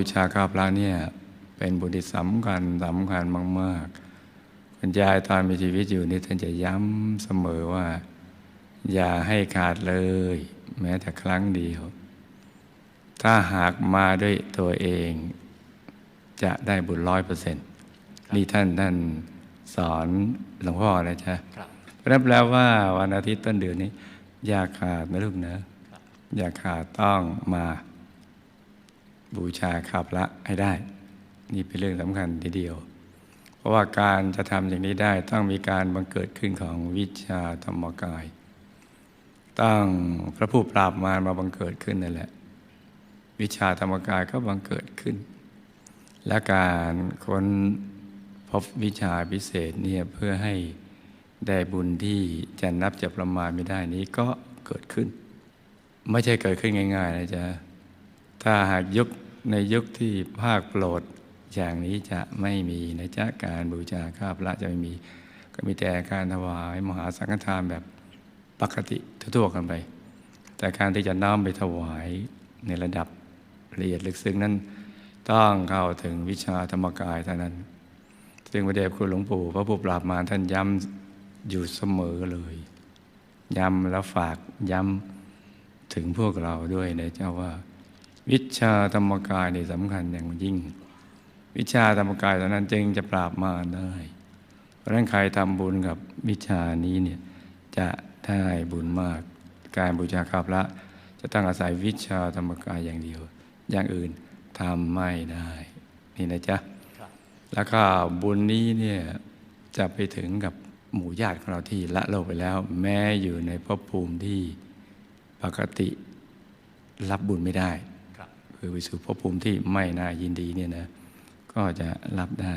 บูชาข้าพระเนี่ยเป็นบุญที่สำคัญสำคัญมากๆคุณยายตอนมีชีวิตอยู่นี่ท่านจะย้ำเสมอว่า อย่าให้ขาดเลย แม้แต่ครั้งเดียว ถ้าหากมาด้วยตัวเอง จะได้บุญร้อยเปอร์เซ็นต์นี่ท่านท่านสอนหลวงพ่อนะจ๊ะครับเพราะฉะนั้นแปลว่าวันอาทิตย์ต้นเดือนนี้ อย่าขาดนะลูกนะ อย่าขาดต้องมา บูชาข้าพระให้ได้ นี่เป็นเรื่องสำคัญทีเดียว เพราะว่าการจะทำอย่างนี้ได้ต้องมีการบังเกิดขึ้นของวิชาธรรมกาย ต้องพระผู้ปราบมารมาบังเกิดขึ้นนั่นแหละ วิชาธรรมกายก็บังเกิดขึ้น และการค้นพบวิชาพิเศษเนี่ยเพื่อให้ได้บุญที่จะนับจะประมาณไม่ได้นี้ก็เกิดขึ้น ไม่ใช่เกิดขึ้นง่ายๆนะจ๊ะ ถ้าหากยุคในยุคที่ภาคโปรดอย่างนี้จะไม่มีนะจ๊ะการบูชาข้าพระจะไม่มี ก็มีแต่การถวายมหาสังฆทานแบบปกติทั่วๆกันไป แต่การที่จะน้อมไปถวายในระดับละเอียดลึกซึ้งนั้น ต้องเข้าถึงวิชาธรรมกายเท่านั้น ซึ่งพระเดชคุณหลวงปู่พระผู้ปราบมารท่านย้ำอยู่เสมอเลย ย้ำแล้วฝากย้ำถึงพวกเราด้วยนะเจ้าว่า วิชาธรรมกายนี่สำคัญอย่างยิ่ง วิชาธรรมกายเท่านั้นจึงจะปราบมารได้ เพราะฉะนั้นใครทำบุญกับวิชานี้เนี่ยจะได้บุญมาก การบูชาข้าพระจะต้องอาศัยวิชาธรรมกายอย่างเดียว อย่างอื่นทำไม่ได้ นี่นะจ๊ะครับแล้วก็บุญนี้เนี่ยจะไปถึงกับหมู่ญาติของเราที่ละโลกไปแล้ว แม้อยู่ในภพภูมิที่ปกติรับบุญไม่ได้ครับ คือไปสู่ภพภูมิที่ไม่น่ายินดีเนี่ยนะก็จะรับได้